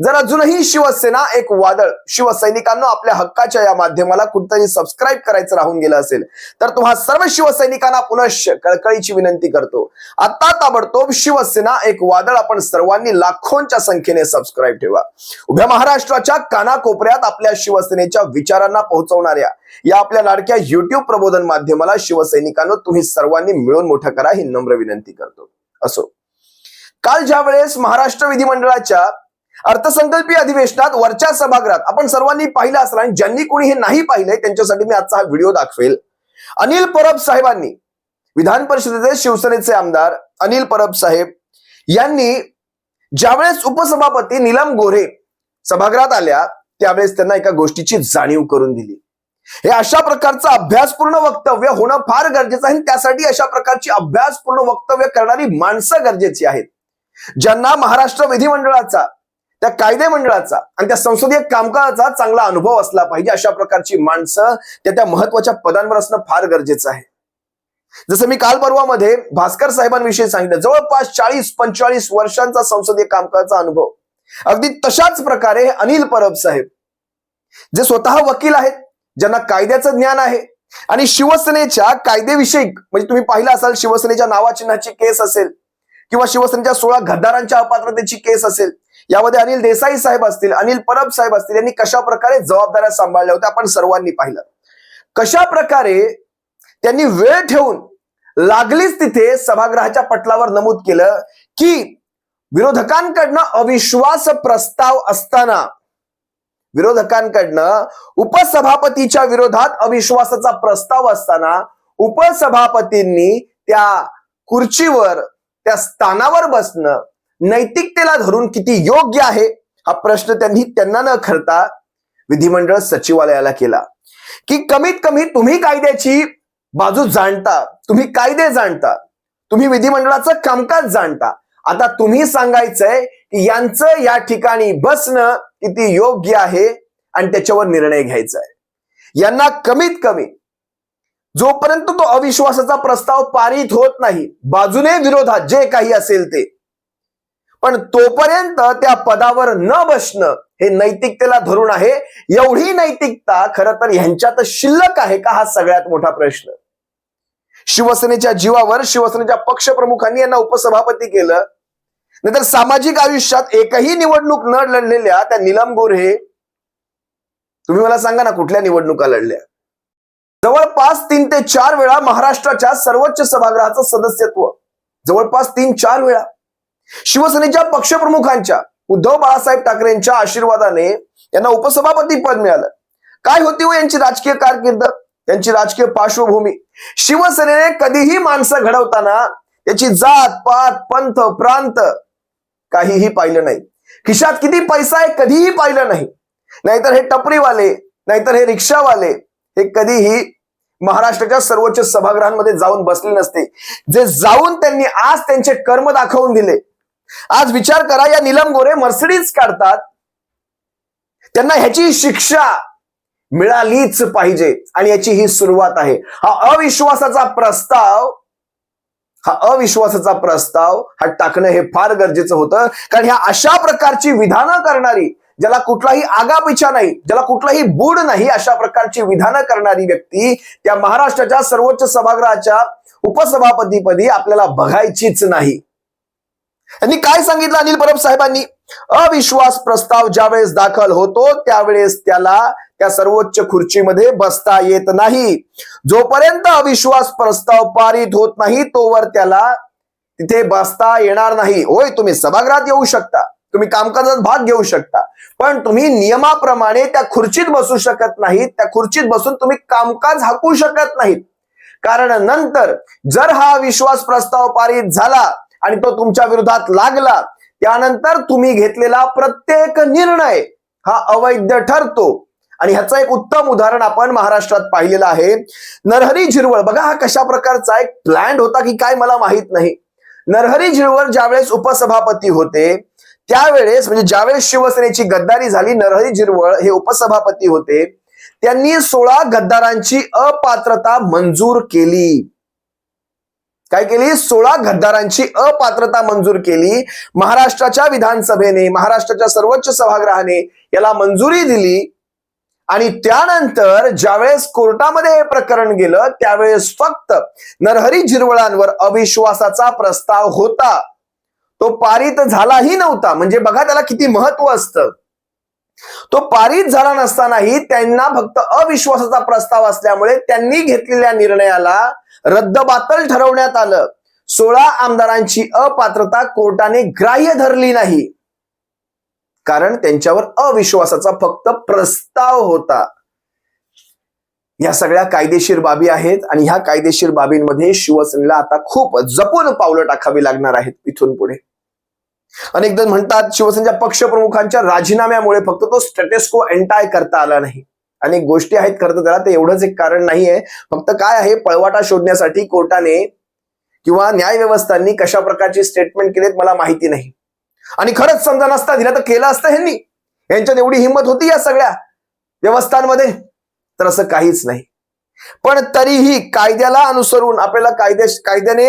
जर अजूनही शिवसेना एक वादळ शिवसैनिकांना आपल्या हक्काच्या या माध्यमाला कुठतरी सबस्क्राईब करायचं राहून गेलं असेल तर तुम्हा सर्व शिवसैनिकांना पुनश्च कळकळीची विनंती करतो. आता ताबडतोब शिवसेना एक वादळ आपण सर्वांनी लाखोंच्या संख्येने सबस्क्राईब ठेवा. उभ्या महाराष्ट्राच्या कानाकोपऱ्यात आपल्या शिवसेनेच्या विचारांना पोहोचवणाऱ्या या आपल्या लाडक्या युट्यूब प्रबोधन माध्यमाला शिवसैनिकांनो तुम्ही सर्वांनी मिळून मोठं करा ही नम्र विनंती करतो. असो. काल ज्या वेळेस महाराष्ट्र विधिमंडळाच्या अर्थसंकल्पीय अधिवेशनात वरच्या सभागृहात आपण सर्वांनी पाहिलं असणार आणि ज्यांनी कोणी हे नाही पाहिलंय त्यांच्यासाठी मी आजचा हा व्हिडिओ दाखवेल. अनिल परब साहेबांनी विधान परिषदेचे शिवसेनेचे आमदार अनिल परब साहेब यांनी ज्यावेळेस उपसभापती नीलम गोरे सभागृहात आल्या त्यावेळेस त्यांना एका गोष्टीची जाणीव करून दिली. हे अशा प्रकारचं अभ्यासपूर्ण वक्तव्य होणं फार गरजेचं आहे आणि त्यासाठी अशा प्रकारची अभ्यासपूर्ण वक्तव्य करणारी माणसं गरजेची आहेत. ज्यांना महाराष्ट्र विधिमंडळाचा त्या कायदे मंडळाचा आणि त्या संसदीय कामकाजाचा चांगला अनुभव असला पाहिजे अशा प्रकारची माणसं त्या त्या महत्त्वाच्या पदांवर असणं फार गरजेचं आहे. जसं मी काल परवामध्ये भास्कर साहेबांविषयी सांगितलं जवळपास चाळीस पंचेचाळीस वर्षांचा संसदीय कामकाजाचा अनुभव. अगदी तशाच प्रकारे अनिल परब साहेब जे स्वतः वकील आहेत ज्यांना कायद्याचं ज्ञान आहे आणि शिवसेनेच्या कायदेविषयी म्हणजे तुम्ही पाहिलं असाल शिवसेनेच्या नावाचिन्हाची केस असेल किंवा शिवसेनेच्या सोळा गद्दारांच्या अपात्रतेची केस असेल यामध्ये अनिल देसाई साहेब असतील अनिल परब साहेब असतील यांनी कशा प्रकारे जबाबदाऱ्या सांभाळल्या होत्या? आपण सर्वांनी पाहिलं. कशा प्रकारे त्यांनी वेळ ठेवून लागलीच तिथे सभागृहाच्या पटलावर नमूद केलं की विरोधकांकडनं अविश्वास प्रस्ताव असताना विरोधकांकडनं उपसभापतीच्या विरोधात अविश्वासाचा प्रस्ताव असताना उपसभापतींनी त्या खुर्चीवर त्या स्थानावर बसणं नैतिकतेला धरून किती योग्य आहे हा प्रश्न त्यांनी त्यांना न करता विधिमंडळ सचिवालयाला केला. की कमीत कमी तुम्ही कायद्याची बाजू जाणता तुम्ही कायदे जाणता तुम्ही विधिमंडळाचं कामकाज जाणता. आता तुम्ही सांगायचंय की यांचं या ठिकाणी बसणं किती योग्य आहे आणि त्याच्यावर निर्णय घ्यायचा आहे यांना कमीत कमी जोपर्यंत तो अविश्वासाचा प्रस्ताव पारित होत नाही बाजूने विरोधात जे काही असेल ते पण तोपर्यंत त्या पदावर न बसणं हे नैतिकतेला धरून आहे. एवढी नैतिकता खरं तर ह्यांच्यात शिल्लक आहे का हा सगळ्यात मोठा प्रश्न? शिवसेनेच्या जीवावर शिवसेनेच्या पक्षप्रमुखांनी यांना उपसभापती केलं. नाहीतर सामाजिक आयुष्यात एकही निवडणूक न लढलेल्या त्या निलम गोऱ्हे तुम्ही मला सांगा ना कुठल्या निवडणुका लढल्या? जवळपास तीन ते चार वेळा महाराष्ट्राच्या सर्वोच्च सभागृहाचं सदस्यत्व. जवळपास तीन चार वेळा. शिवसेनेच्या पक्षप्रमुखांच्या उद्धव बाळासाहेब ठाकरेंच्या आशीर्वादाने यांना उपसभापती पद मिळालं. काय होती हो यांची राजकीय कारकीर्द? त्यांची राजकीय पार्श्वभूमी. शिवसेनेने कधीही माणसं घडवताना त्याची जात पात पंथ प्रांत काहीही पाहिलं नाही. खिशात किती पैसा आहे कधीही पाहिलं नाही. नाहीतर हे टपरीवाले नाहीतर हे रिक्षावाले हे कधीही महाराष्ट्राच्या सर्वोच्च सभागृहांमध्ये जाऊन बसले नसते. जे जाऊन त्यांनी आज त्यांचे कर्म दाखवून दिले आज विचार करा या निलम गोरे मर्सिडीज काढतात. त्यांना ह्याची शिक्षा मिळालीच पाहिजे आणि याची ही सुरुवात आहे. हा अविश्वासाचा प्रस्ताव हा अविश्वासाचा प्रस्ताव हा टाकणं हे फार गरजेचं होतं. कारण ह्या अशा प्रकारची विधानं करणारी ज्याला कुठलाही आगापिछा नाही ज्याला कुठलाही बूड नाही अशा प्रकारची विधानं करणारी व्यक्ती त्या महाराष्ट्राच्या सर्वोच्च सभागृहाच्या उपसभापतीपदी आपल्याला बघायचीच नाही. यांनी काय सांगितलं अनिल परब साहेबांनी? अविश्वास प्रस्ताव ज्यावेळेस दाखल होतो त्यावेळेस त्याला त्या सर्वोच्च खुर्चीमध्ये बसता येत नाही. जोपर्यंत अविश्वास प्रस्ताव पारित होत नाही तोवर त्याला तिथे बसता येणार नाही. होय तुम्ही सभागृहात येऊ शकता. तुम्ही कामकाजात भाग घेऊ शकता. पण तुम्ही नियमाप्रमाणे त्या खुर्चीत बसू शकत नाहीत. त्या खुर्चीत बसून तुम्ही कामकाज हाकू शकत नाहीत. कारण नंतर जर हा विश्वास प्रस्ताव पारित झाला आणि तो तुमच्या विरोधात लागला. त्यानंतर तुम्ही घेतलेला प्रत्येक निर्णय हा अवैध ठरतो. आणि ह्याचं एक उत्तम उदाहरण आपण महाराष्ट्रात पाहिलेलं आहे. नरहरी झिरवळ. बघा हा कशा प्रकारचा एक प्लॅन होता की काय मला माहीत नाही. नरहरी झिरवळ ज्यावेळेस उपसभापती होते त्यावेळेस म्हणजे ज्यावेळेस शिवसेनेची गद्दारी झाली नरहरी झिरवळ हे उपसभापती होते त्यांनी सोळा गद्दारांची अपात्रता मंजूर केली. काय केली? सोळा गद्दारांची अपात्रता मंजूर केली. महाराष्ट्राच्या विधानसभेने महाराष्ट्राच्या सर्वोच्च सभागृहाने याला मंजुरी दिली. आणि त्यानंतर ज्यावेळेस कोर्टामध्ये हे प्रकरण गेलं त्यावेळेस फक्त नरहरी झिरवळांवर अविश्वासाचा प्रस्ताव होता. तो पारित झालाही नव्हता. म्हणजे बघा त्याला किती महत्त्व असतं. तो पारित झाला नसतानाही त्यांना फक्त अविश्वासाचा प्रस्ताव असल्यामुळे त्यांनी घेतलेल्या निर्णयाला रद्दबातल ठरवण्यात आलं. सोळा आमदारांची अपात्रता कोर्टाने ग्राह्य धरली नाही. कारण त्यांच्यावर अविश्वासाचा फक्त प्रस्ताव होता. या सगळ्या कायदेशीर बाबी आहेत आणि ह्या कायदेशीर बाबींमध्ये शिवसेनेला आता खूप जपून पावलं टाकावी लागणार आहेत इथून पुढे. अनेक जण म्हणतात शिवसेनेच्या पक्षप्रमुखांच्या राजीनाम्यामुळे फक्त तो स्टेटस्को एंटाय करता आला नाही. अनेक गोष्टी आहेत करता त्याला ते एवढंच एक कारण नाहीये. फक्त काय आहे पळवाटा शोधण्यासाठी कोर्टाने किंवा न्यायव्यवस्थांनी कशा प्रकारचे स्टेटमेंट केलेत मला माहिती नाही. आणि खरंच समजा नसता दिला तर केलं असतं ह्यांनी. यांच्यात एवढी हिंमत होती या सगळ्या व्यवस्थांमध्ये? तर असं काहीच नाही. पण तरीही कायद्याला अनुसरून आपल्याला कायद्या कायद्याने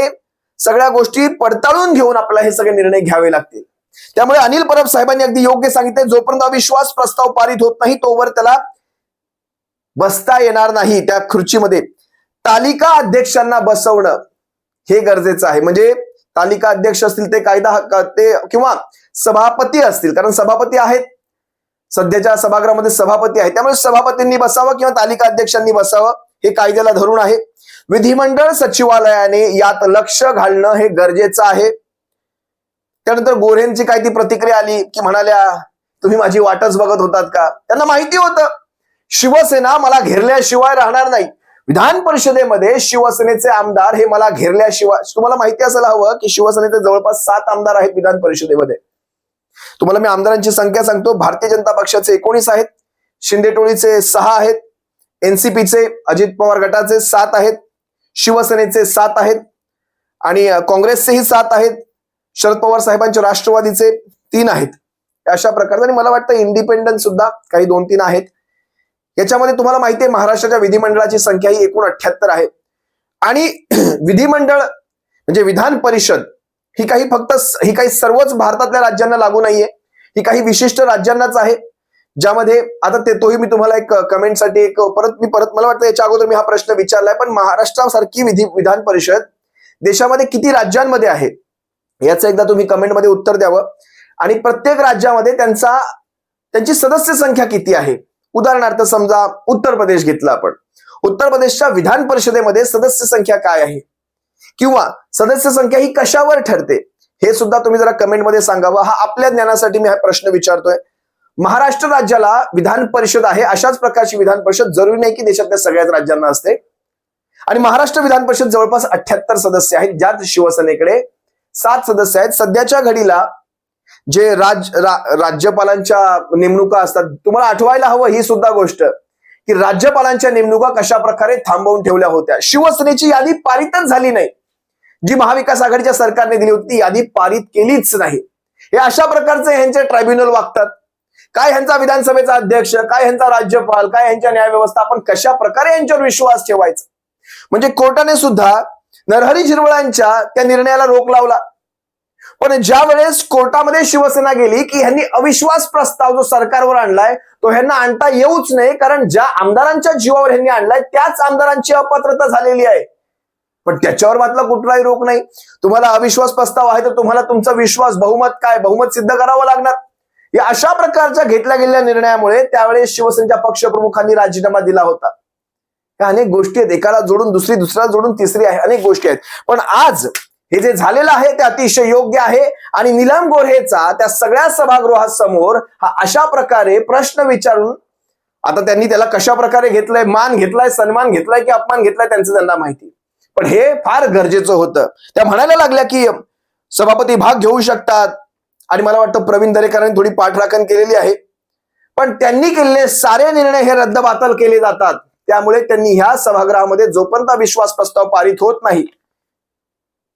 सगळ्या गोष्टी पडताळून घेऊन आपल्याला हे सगळे निर्णय घ्यावे लागतील. त्यामुळे अनिल परब साहेबांनी अगदी योग्य सांगितले जोपर्यंत अविश्वास प्रस्ताव पारित होत नाही तोवर त्याला बसता येणार नाही त्या खुर्चीमध्ये. तालिका अध्यक्षांना बसवणं हे गरजेचं आहे. म्हणजे तालिका अध्यक्ष असतील ते कायदा ते किंवा सभापती असतील. कारण सभापती आहेत. सध्याच्या सभागृहामध्ये सभापती आहेत. त्यामुळे सभापतींनी बसावं किंवा तालिका अध्यक्षांनी बसावं हे कायद्याला धरून आहे. विधिमंडळ सचिवालयाने यात लक्ष घालणं हे गरजेचं आहे. त्यानंतर गोऱ्हेंची काय ती प्रतिक्रिया आली की म्हणाल्या तुम्ही माझी वाटच बघत होतात का? त्यांना माहिती होतं. शिवसेना मला घेरल्याशिवाय राहणार नाही. विधान परिषदेमध्ये शिवसेनेचे आमदार हे मला घेरल्याशिवाय तुम्हाला माहिती असायला हवं की शिवसेनेचे जवळपास सात आमदार आहेत विधान परिषदेमध्ये. तुम्हाला मी आमदारांची संख्या सांगतो. भारतीय जनता पक्षाचे एकोणीस आहेत. शिंदे टोळीचे सहा आहेत. एनसीपीचे अजित पवार गटाचे सात आहेत. शिवसेनेचे सात आहेत. आणि काँग्रेसचेही सात आहेत. शरद पवार साहेबांचे राष्ट्रवादीचे तीन आहेत. अशा प्रकारचे आणि मला वाटतं इंडिपेंडन्स सुद्धा काही दोन तीन आहेत. याच्यामध्ये तुम्हाला माहिती आहे महाराष्ट्राच्या विधिमंडळाची संख्या ही एकूण अठ्याहत्तर आहे. आणि विधिमंडळ म्हणजे विधान परिषद ही काही फक्त ही काही सर्वच भारतातल्या राज्यांना लागू नाहीये. ही काही विशिष्ट राज्यांनाच आहे. ज्यामध्ये आता ते तोही मी तुम्हाला एक कमेंटसाठी एक परत मी परत मला वाटतं याच्या अगोदर मी हा प्रश्न विचारलाय पण महाराष्ट्रासारखी विधी विधान परिषद देशामध्ये किती राज्यांमध्ये आहे? याचं एकदा तुम्ही कमेंटमध्ये उत्तर द्यावं. आणि प्रत्येक राज्यामध्ये त्यांचा त्यांची सदस्य संख्या किती आहे? उदाहरणार्थ समजा उत्तर प्रदेश घेतला आपण. उत्तर प्रदेशच्या विधान परिषदेमध्ये सदस्य संख्या काय आहे? किंवा सदस्य संख्या ही कशावर ठरते? हे सुद्धा तुम्ही जरा कमेंटमध्ये सांगावं. हा आपल्या ज्ञानासाठी मी हा प्रश्न विचारतोय. महाराष्ट्र राज्याला विधान परिषद आहे अशाच प्रकारची विधान परिषद जरुरी नाही की देशातल्या सगळ्याच राज्यांना असते. आणि महाराष्ट्र विधान परिषद जवळपास अठ्याहत्तर सदस्य आहेत ज्यात शिवसेनेकडे सात सदस्य आहेत. सध्याच्या घडीला जे राज रा- राज्यपालांच्या नेमणुका असतात तुम्हाला आठवायला हवं ही सुद्धा गोष्ट की राज्यपालांच्या नेमणुका कशा प्रकारे थांबवून ठेवल्या होत्या. शिवसेनेची यादी पारितच झाली नाही. जी महाविकास आघाडीच्या सरकारने दिली होती ती यादी पारित केलीच नाही. हे अशा प्रकारचे ह्यांचे ट्रायब्युनल वागतात. काय ह्यांचा विधानसभेचा अध्यक्ष काय ह्यांचा राज्यपाल काय ह्यांच्या न्यायव्यवस्था आपण कशा प्रकारे यांच्यावर विश्वास ठेवायचा? म्हणजे कोर्टाने सुद्धा नरहरी झिरवळांच्या त्या निर्णयाला रोख लावला. पण ज्या वेळेस कोर्टामध्ये शिवसेना गेली की ह्यांनी अविश्वास प्रस्ताव जो सरकारवर आणलाय तो ह्यांना आणता येऊच नाही कारण ज्या आमदारांच्या जीवावर ह्यांनी आणलाय त्याच आमदारांची अपात्रता झालेली आहे. पण त्याच्यावर मात्र कुठलाही रोख नाही. तुम्हाला अविश्वास प्रस्ताव आहे तर तुम्हाला तुमचा विश्वास बहुमत काय? बहुमत सिद्ध करावं लागणार. या अशा प्रकारच्या घेतल्या गेलेल्या निर्णयामुळे त्यावेळेस शिवसेनेच्या पक्षप्रमुखांनी राजीनामा दिला होता. अनेक गोष्टी आहेत. एकाला जोडून दुसरी दुसऱ्याला जोडून तिसरी आहे. अनेक गोष्टी आहेत. पण आज हे जे झालेलं आहे ते अतिशय योग्य आहे. आणि निलम गोऱ्हेचा त्या सगळ्या सभागृहासमोर हा अशा प्रकारे प्रश्न विचारून आता त्यांनी त्याला कशा प्रकारे घेतलाय मान घेतलाय सन्मान घेतलाय की अपमान घेतलाय त्यांचं त्यांना माहिती. पण हे फार गरजेचं होतं. त्या म्हणायला लागल्या की सभापती भाग घेऊ शकतात. आणि मला वाटतं प्रवीण दरेकरांनी थोडी पाठराखण केलेली आहे. पण त्यांनी केलेले सारे निर्णय हे रद्दबातल केले जातात. त्यामुळे त्यांनी ह्या सभागृहामध्ये जोपर्यंत विश्वास प्रस्ताव पारित होत नाही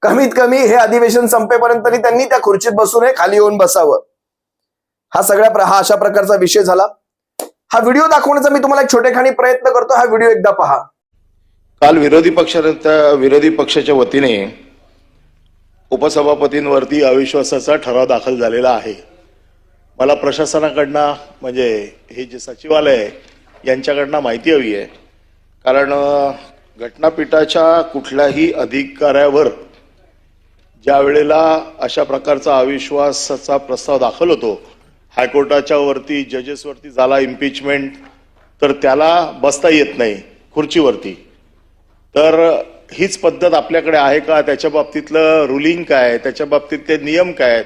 कमीत कमी हे अधिवेशन संपेपर्यंत तरी त्यांनी त्या खुर्चीत बसून नये खाली येऊन बसावं. हा सगळ्या प्र- हा अशा प्रकारचा विषय झाला. हा व्हिडिओ दाखवण्याचा मी तुम्हाला एक छोटेखानी प्रयत्न करतो. हा व्हिडिओ एकदा पहा. काल विरोधी पक्षाच्या विरोधी पक्षाच्या वतीने उपसभापतींवरती अविश्वासाचा ठराव दाखल झालेला आहे. मला प्रशासनाकडनं म्हणजे हे जे सचिवालय आहे यांच्याकडनं माहिती हवी आहे. कारण घटनापीठाच्या कुठल्याही अधिकाऱ्यावर ज्या वेळेला अशा प्रकारचा अविश्वासाचा प्रस्ताव दाखल होतो हायकोर्टाच्या वरती जजेसवरती झाला इम्पिचमेंट तर त्याला बसता येत नाही खुर्चीवरती. तर हीच पद्धत आपल्याकडे आहे का? त्याच्या बाबतीतलं रुलिंग काय? त्याच्या बाबतीतले नियम काय आहेत?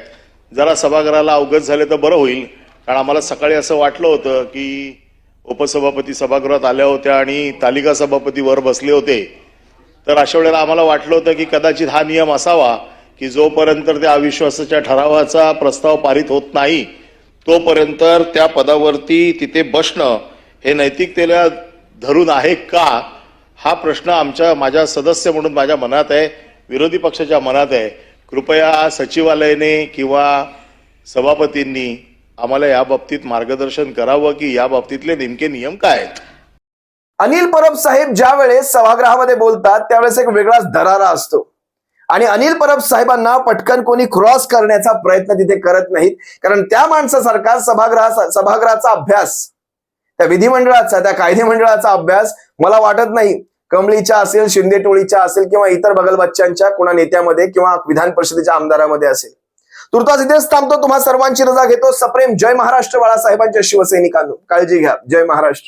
जरा सभागृहाला अवगत झाले तर बरं होईल. कारण आम्हाला सकाळी असं वाटलं होतं की उपसभापती सभागृहात आल्या होत्या आणि तालिका सभापती वर बसले होते. तर अशा वेळेला आम्हाला वाटलं होतं की कदाचित हा नियम असावा. की जोपर्यंत त्या अविश्वासाच्या ठरावाचा प्रस्ताव पारित होत नाही तोपर्यंत त्या पदावरती तिथे बसणं हे नैतिकतेला धरून आहे का? हा प्रश्न आमच्या माझ्या सदस्य म्हणून माझ्या मनात आहे विरोधी पक्षाच्या मनात आहे. कृपया सचिवालयाने किंवा सभापतींनी आम्हाला या बाबतीत मार्गदर्शन करावं की या बाबतीतले नेमके नियम काय आहेत? अनिल परब साहेब ज्या वेळेस सभागृहामध्ये बोलतात त्यावेळेस एक वेगळाच दरारा असतो. आणि अनिल परब साहेबांना पटकन कोणी क्रॉस करण्याचा प्रयत्न तिथे करत नाहीत. कारण त्या माणसासारखा सभागृहा सभागृहाचा अभ्यास त्या विधिमंडळाचा त्या कायदे मंडळाचा अभ्यास मला वाटत नाही. कमळीच्या असेल शिंदे टोळीच्या असेल किंवा इतर बगलबच्च्यांच्या कुणा नेत्यामध्ये किंवा विधान परिषदेच्या आमदारामध्ये असेल. तुर्तास इथेच थांबतो. तुम्हा सर्वांची रजा घेतो. सप्रेम. जय महाराष्ट्र बाळासाहेबांच्या शिवसैनिकांनो. काळजी घ्या. जय महाराष्ट्र.